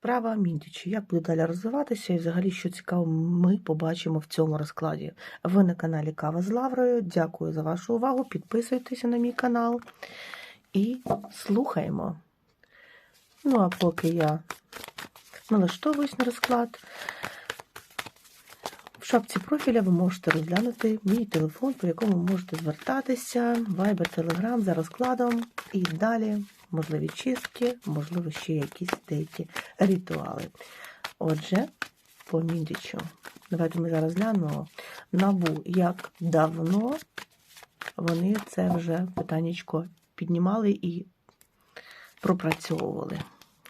Справа Міндічі. Як буде далі розвиватися і взагалі, що цікаво, ми побачимо в цьому розкладі. Ви на каналі Кава з Лаврою. Дякую за вашу увагу. Підписуйтеся на мій канал і слухаємо. Ну, а поки я налаштовуюсь на розклад, в шапці профіля ви можете розглянути мій телефон, по якому можете звертатися, Viber, Telegram за розкладом і далі можливі чистки, можливо, ще якісь деякі ритуали. Отже, по міндічу. Давайте ми зараз глянемо набу, як давно вони це вже питаннячко піднімали і пропрацьовували.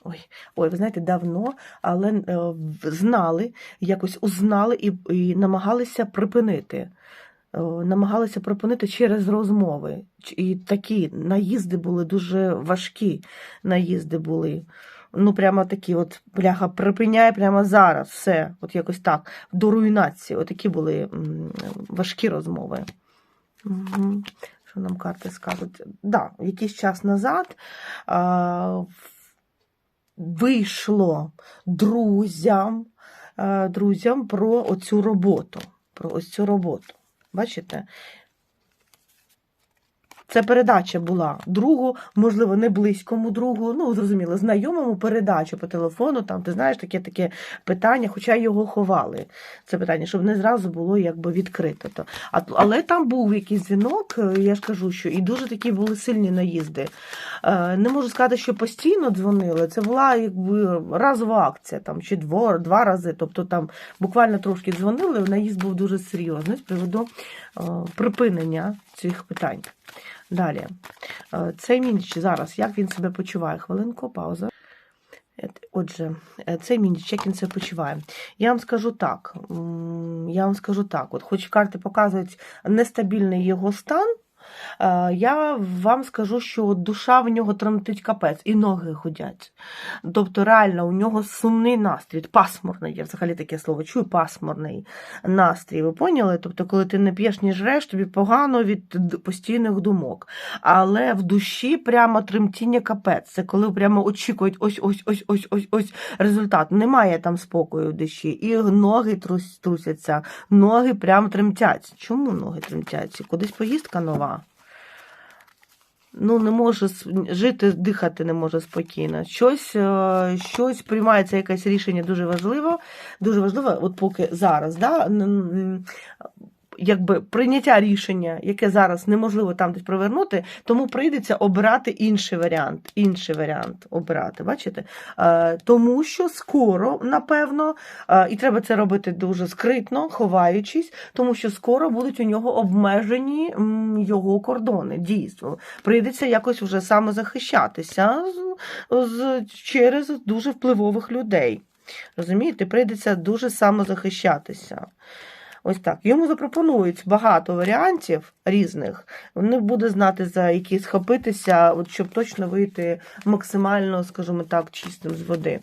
Ой, ой, ви знаєте, давно, але е, знали, якось узнали і, і намагалися припинити. Е, намагалися припинити через розмови. І такі наїзди були дуже важкі. Наїзди були. Ну, прямо такі, от бляха, припиняй прямо зараз, все, от якось так, до руйнації. Отакі були важкі розмови. Угу. Що нам карти скажуть? Да, якийсь час назад а, вийшло друзям, а, друзям про оцю роботу. Про ось цю роботу. Бачите? Це передача була другу, можливо, не близькому другу, ну, зрозуміло, знайомому передачу по телефону, там, ти знаєш, таке таке питання, хоча його ховали, це питання, щоб не зразу було якби відкрито. То. Але там був якийсь дзвінок, е, я ж кажу, що і дуже такі були сильні наїзди. Е, Не можу сказати, що постійно дзвонили, це була якби разова акція, там, чи дво, два рази, тобто там буквально трошки дзвонили, наїзд був дуже серйозний з приводу е, припинення цих питань. Далі. Е, Цей міндіч зараз, як він себе почуває? Хвилинку, пауза. Отже, цей міндіч, як він себе почуває? Я вам скажу так. Я вам скажу так. От хоч карти показують нестабільний його стан, я вам скажу, що душа в нього тремтить капець, і ноги гудять. Тобто, реально, у нього сумний настрій, пасмурний, я взагалі таке слово чую, пасмурний настрій. Ви поняли? Тобто, коли ти не п'єш, ні жреш, тобі погано від постійних думок. Але в душі прямо тремтіння капець. Це коли прямо очікують ось ось ось ось ось ось результат. Немає там спокою в душі. І ноги трусяться, ноги прямо тремтять. Чому ноги тремтять? Кудись поїздка нова. Ну, не може жити, дихати не може спокійно. Щось, е, щось приймається якесь рішення дуже важливо, дуже важливо, от поки зараз, да, якби прийняття рішення, яке зараз неможливо там десь провернути, тому прийдеться обирати інший варіант. Інший варіант обирати, бачите? Е, тому що скоро, напевно, е, і треба це робити дуже скритно, ховаючись, тому що скоро будуть у нього обмежені його кордони, дійсно. Прийдеться якось вже самозахищатися через дуже впливових людей. Розумієте, прийдеться дуже самозахищатися. Ось так. Йому запропонують багато варіантів різних. Не буде знати, за які схопитися, от, щоб точно вийти максимально, скажімо так, чистим з води.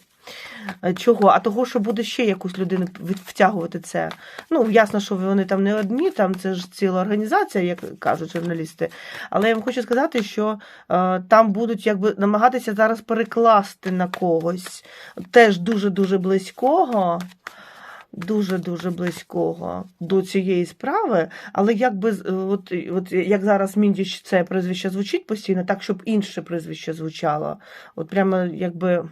Е, Чого? А того, що буде ще якусь людину втягувати це. Ну, ясно, що вони там не одні, там це ж ціла організація, як кажуть журналісти. Але я вам хочу сказати, що е, там будуть якби намагатися зараз перекласти на когось теж дуже-дуже близького. Дуже-дуже близького до цієї справи, але якби от, от як зараз Міндіч це прізвище звучить постійно, так, щоб інше прізвище звучало. От прямо якби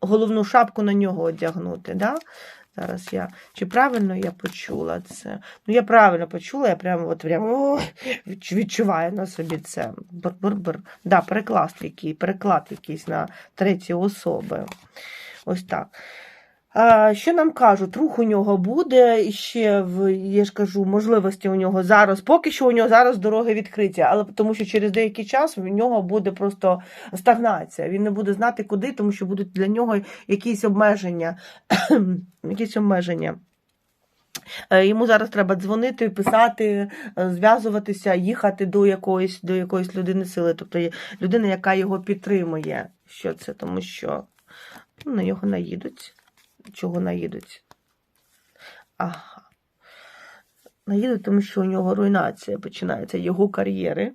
головну шапку на нього одягнути. Да? Зараз я. Чи правильно я почула це? Ну, я правильно почула, я прямо от прямо о, відчуваю на собі це. Бр-бр-бр. Да, переклад який, переклад якийсь на треті особи. Ось так. Що нам кажуть? Рух у нього буде і ще в я ж кажу, можливості у нього зараз. Поки що у нього зараз дороги відкриті, але тому що через деякий час в нього буде просто стагнація. Він не буде знати куди, тому що будуть для нього якісь обмеження. якісь обмеження. Е, Йому зараз треба дзвонити, писати, е, зв'язуватися, їхати до якоїсь, до якоїсь людини сили, тобто людина, яка його підтримує. Що це? Тому що ну, на нього наїдуть. Чого наїдуть? Ага. Наїдуть, тому що у нього руйнація починається його кар'єри.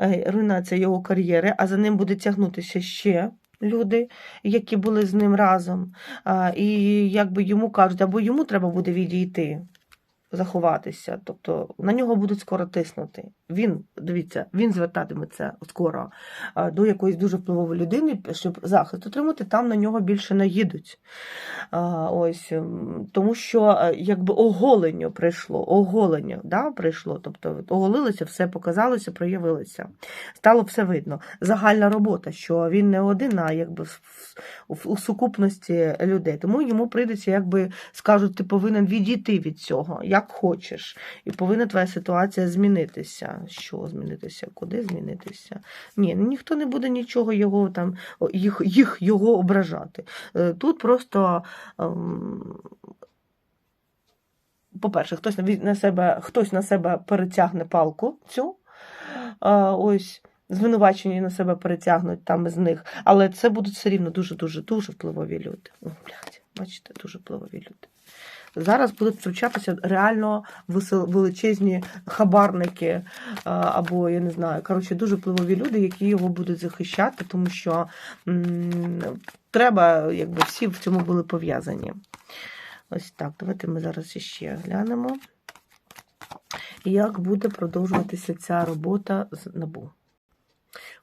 Е, Руйнація його кар'єри, а за ним буде тягнутися ще люди, які були з ним разом, і якби йому кажуть, або йому треба буде відійти, заховатися. Тобто на нього будуть скоро тиснути. Він, дивіться, він звертатиметься скоро до якоїсь дуже впливової людини, щоб захист отримати, там на нього більше наїдуть. Ось, тому що е, якби оголення прийшло, оголення да, прийшло. Тобто оголилося, все показалося, проявилося. Стало все видно. Загальна робота, що він не один, а якби у сукупності людей. Тому йому прийдеться, якби скажуть, ти повинен відійти від цього, як хочеш. І повинна твоя ситуація змінитися. Що змінитися? Куди змінитися? Ні, ніхто не буде нічого його там, їх, їх його ображати. Е, Тут просто. ем, По-перше, хтось на себе, хтось на себе перетягне палку цю. Ось звинувачення на себе перетягнуть там із них. Але це будуть все рівно дуже-дуже дуже впливові люди. О, блядь, бачите, дуже впливові люди. Зараз будуть втручатися реально величезні хабарники або я не знаю, коротше, дуже впливові люди, які його будуть захищати, тому що треба, якби всі в цьому були пов'язані. Ось так. Давайте ми зараз іще глянемо, як буде продовжуватися ця робота з набу.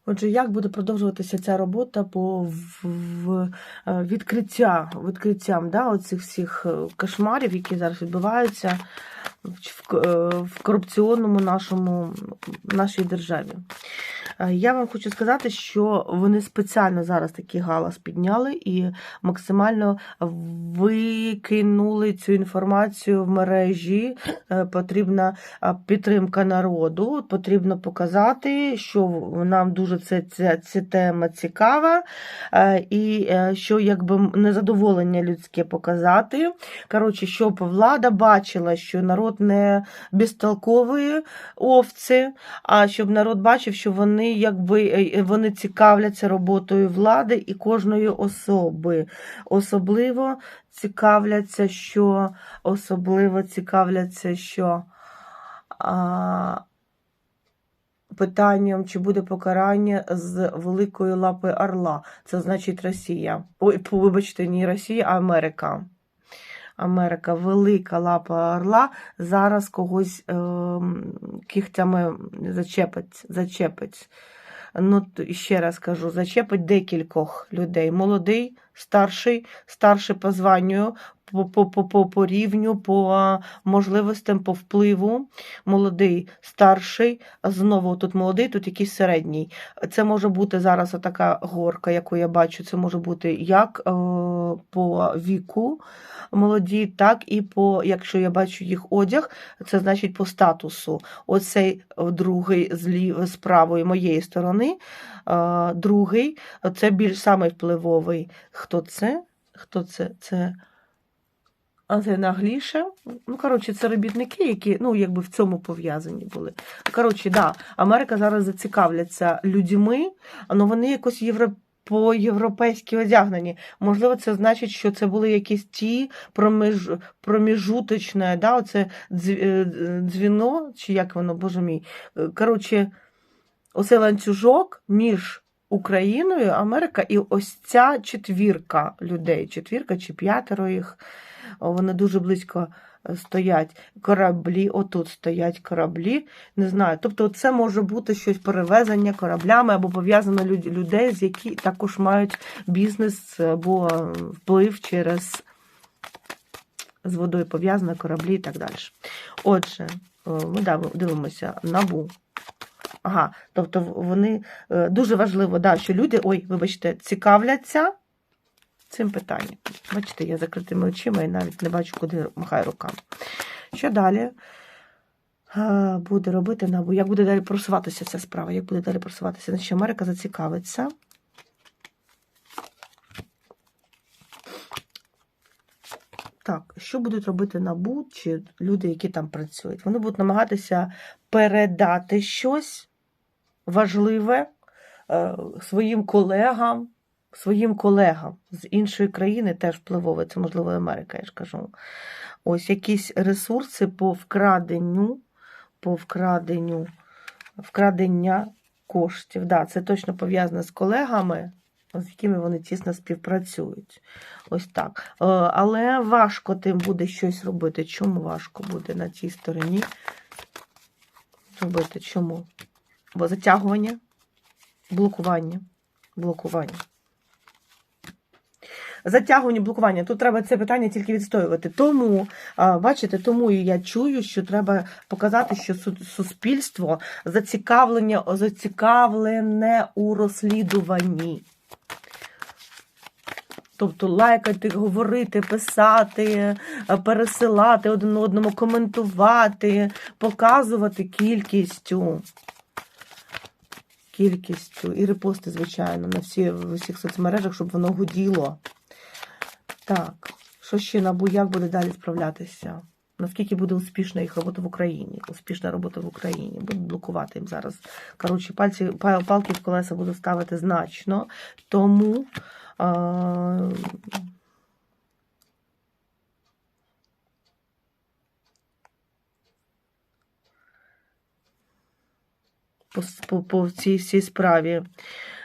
Отже, як буде продовжуватися ця робота по в, в, е, відкриття, відкриттям да, оцих всіх е, кошмарів, які зараз відбуваються в, к- е, в корупційному нашому нашій державі. Е, Я вам хочу сказати, що вони спеціально зараз такий галас підняли і максимально викинули цю інформацію в мережі. Е, Потрібна підтримка народу. Потрібно показати, що нам дуже це, ця, ця тема цікава, е, і е, що якби незадоволення людське показати. Коротше, щоб влада бачила, що народ не безтолкові овці, а щоб народ бачив, що вони якби е, вони цікавляться роботою влади і кожної особи. Особливо цікавляться, що особливо цікавляться, що а, питанням, чи буде покарання з великої лапи орла. Це значить Росія. Ой, вибачте, не Росія, а Америка. Америка, велика лапа орла, зараз когось е, кігтями зачепить, зачепить. Ну, ще раз кажу, зачепить декількох людей. Молодий, старший, старший по званню, по, по, по, по, рівню, по можливостям, по впливу. Молодий, старший, знову тут молодий, тут якийсь середній. Це може бути зараз така горка, яку я бачу. Це може бути як е, по віку молоді, так і по, якщо я бачу їх одяг, це значить по статусу. Оцей е, другий з, лів, з правої моєї сторони, е, другий, це більш самий впливовий. Хто це? Хто це? Це це нагліше. Ну, коротше, це робітники, які ну, якби в цьому пов'язані були. Коротше, да, Америка зараз зацікавляться людьми, але вони якось євро... по-європейськи одягнені. Можливо, це значить, що це були якісь ті проміж... проміжуточне, да, оце е, дзвіно, чи як воно, боже мій. Е, Коротше, оце ланцюжок між Україною, Америка і ось ця четвірка людей, четвірка чи п'ятеро їх. Вони дуже близько е, стоять кораблі, отут стоять кораблі. Не знаю. Тобто, це може бути щось перевезення кораблями або пов'язано людей, з які також мають бізнес або вплив через з водою пов'язано кораблі і так далі. Отже, е, ми дивимося набу. Ага, тобто вони е, дуже важливо, да, що люди, ой, вибачте, цікавляться цим питанням. Бачите, я закритими очима і навіть не бачу, куди махаю руками. Що далі буде робити НАБУ? Як буде далі просуватися ця справа? Як буде далі просуватися? Значить, Америка зацікавиться. Так, що будуть робити НАБУ чи люди, які там працюють? Вони будуть намагатися передати щось важливе е, своїм колегам, своїм колегам з іншої країни, теж впливове, це можливо Америка, я ж кажу. Ось якісь ресурси по вкраденню, по вкраденню, вкрадення коштів. Да, це точно пов'язано з колегами. з якими вони тісно співпрацюють. Ось так. Е, Але важко тим буде щось робити. Чому важко буде на цій стороні робити? Чому? Бо затягування, блокування, блокування. Затягування, блокування. Тут треба це питання тільки відстоювати. Тому, бачите, тому я чую, що треба показати, що суспільство зацікавлення, зацікавлене у розслідуванні. Тобто лайкати, говорити, писати, пересилати один одному, коментувати, показувати кількістю. Кількістю і репости, звичайно, на всі, в усіх соцмережах, щоб воно гуділо. Так, що ще набу, як буде далі справлятися? Наскільки буде успішна їх робота в Україні? Успішна робота в Україні. Будуть блокувати їм зараз. Коротше, пальці, палки в колеса буду ставити значно. Тому. А... По, по, по цій всій справі.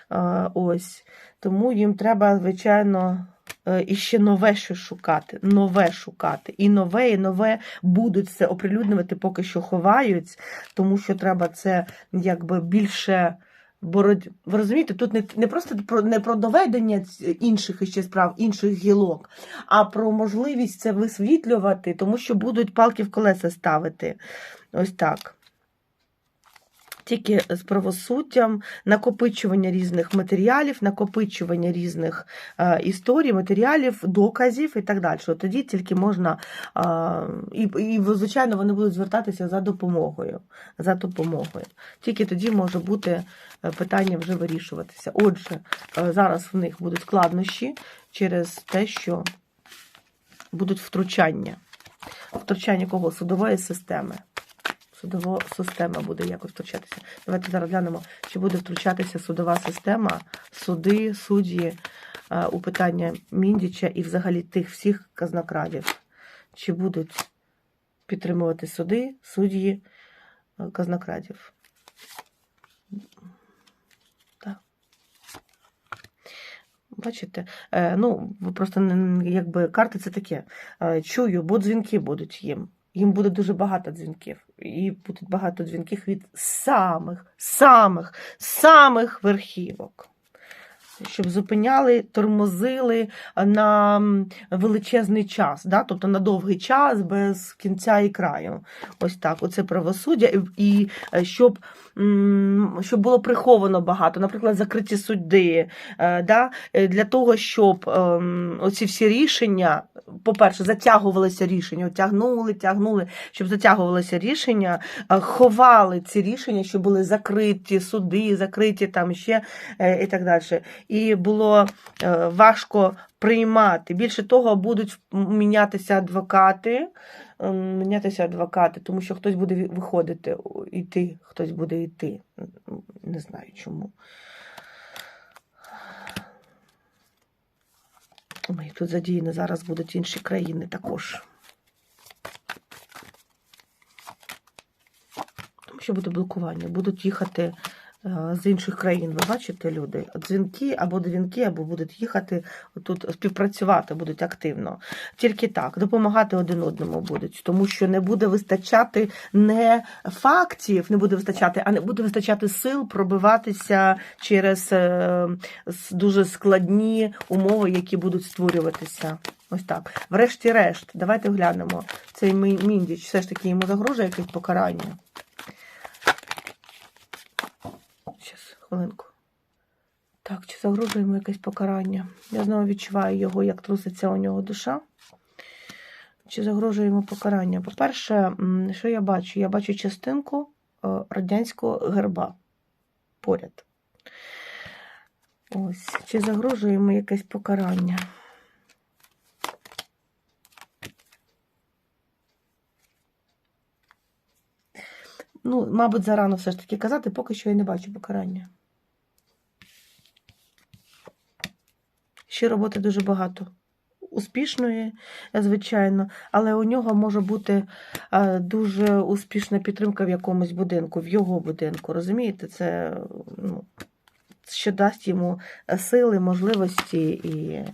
А, ось. Тому їм треба, звичайно, е, іще нове щось шукати. Нове шукати. І нове, і нове будуть це оприлюднювати, поки що ховають, тому що треба це якби більше. Бороть... Ви розумієте, тут не, не просто про не про доведення інших іще справ, інших гілок, а про можливість це висвітлювати, тому що будуть палки в колеса ставити. Ось так. Тільки з правосуддям, накопичування різних матеріалів, накопичування різних е, історій, матеріалів, доказів і так далі. Тоді тільки можна, е, і, і, звичайно, вони будуть звертатися за допомогою. За допомогою. Тільки тоді може бути е, питання вже вирішуватися. Отже, зараз в них будуть складнощі через те, що будуть втручання. Втручання кого? Судової системи. Судова система буде якось втручатися. Давайте зараз глянемо, чи буде втручатися судова система, суди, судді е, у питання Міндіча і взагалі тих всіх казнокрадів. Чи будуть підтримувати суди, судді, е, казнокрадів. Бачите, Е, ну, просто якби карти це таке. Чую, бо дзвінки будуть їм. Їм буде дуже багато дзвінків. І буде багато дзвінків від самих, самих, самих верхівок. Щоб зупиняли, тормозили на величезний час, да? тобто на довгий час без кінця і краю. Ось так, оце правосуддя, і, е, щоб, щоб було приховано багато, наприклад, закриті судди, е, да? е, для того, щоб ем, оці всі рішення, по-перше, затягувалися рішення, тягнули, тягнули, щоб затягувалися рішення, е, ховали ці рішення, щоб були закриті суди, закриті там ще е, і так далі. І було е, важко приймати. Більше того, будуть мінятися адвокати, ем, мінятися адвокати, тому що хтось буде виходити, йти, хтось буде йти. Не знаю чому. Ой, тут задіяні зараз будуть інші країни також. Тому що буде блокування, будуть їхати з інших країн. Ви бачите, люди? Дзвінки або дзвінки, або будуть їхати тут співпрацювати, будуть активно. Тільки так, допомагати один одному будуть, тому що не буде вистачати не фактів, не буде вистачати, а не буде вистачати сил пробиватися через е, дуже складні умови, які будуть створюватися. Ось так. Врешті-решт, давайте глянемо. Цей Мі- Міндіч все ж таки йому загрожує якесь покарання. Хвилинку. Так, чи загрожує йому якесь покарання? Я знову відчуваю його, як труситься у нього душа. Чи загрожує йому покарання? По-перше, що я бачу? Я бачу частинку е, радянського герба поряд. Ось, чи загрожує йому якесь покарання? Ну, мабуть, зарано все ж таки казати, поки що я не бачу покарання. Ще роботи дуже багато. Успішної, е, звичайно, але у нього може бути е, дуже успішна підтримка в якомусь будинку, в його будинку. Розумієте, це, ну, що дасть йому е, сили, можливості і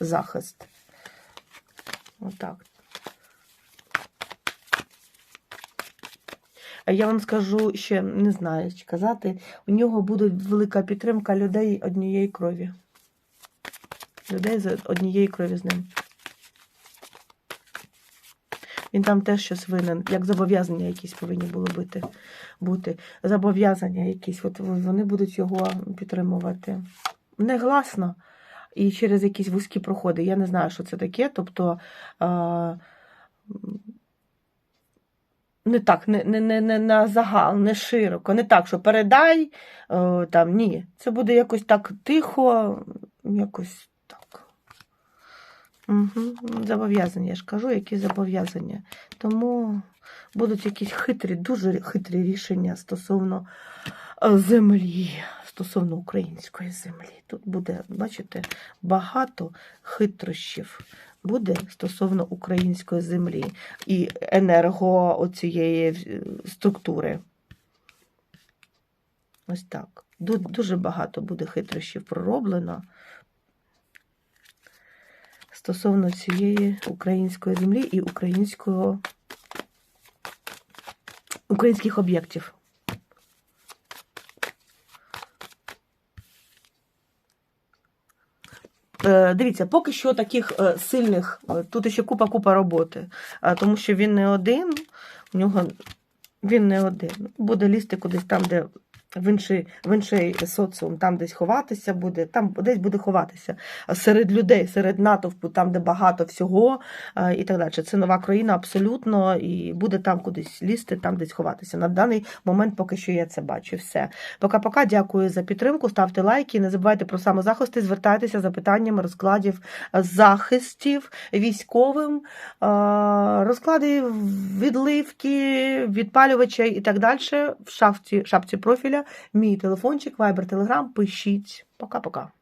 захист. Отак. А я вам скажу ще не знаю, що казати. У нього буде велика підтримка людей однієї крові. Людей з однієї крові з ним. Він там теж щось винен, як зобов'язання якісь повинні було бути. бути. Зобов'язання якісь, от вони будуть його підтримувати. Негласно і через якісь вузькі проходи. Я не знаю, що це таке. Тобто а, не так, не, не, не, не на загал, не широко, не так, що передай о, там, ні. Це буде якось так тихо, якось так. Угу. Зобов'язання, я ж кажу, які зобов'язання. Тому будуть якісь хитрі, дуже хитрі рішення стосовно е, землі, стосовно української землі. Тут буде, бачите, багато хитрощів буде стосовно української землі і енерго оцієї е, структури. Ось так. Дуже багато буде хитрощів пророблено стосовно цієї української землі і українського українських об'єктів. Е, Дивіться, поки що таких е, сильних, е, тут ще купа-купа роботи, тому що він не один, у нього він не один. Буде лізти кудись там, де в інший, в інший соціум, там десь ховатися буде, там десь буде ховатися серед людей, серед натовпу, там, де багато всього е, і так далі. Це нова країна абсолютно, і буде там кудись лізти, там десь ховатися. На даний момент поки що я це бачу. Все. Пока-пока, дякую за підтримку. Ставте лайки. Не забувайте про самозахисти, звертайтеся за питаннями розкладів захистів військовим, е, розклади відливки, відпалювача і так далі в шапці, шапці профіля. Мій телефончик, вайбер, телеграм. Пишіть. Пока-пока.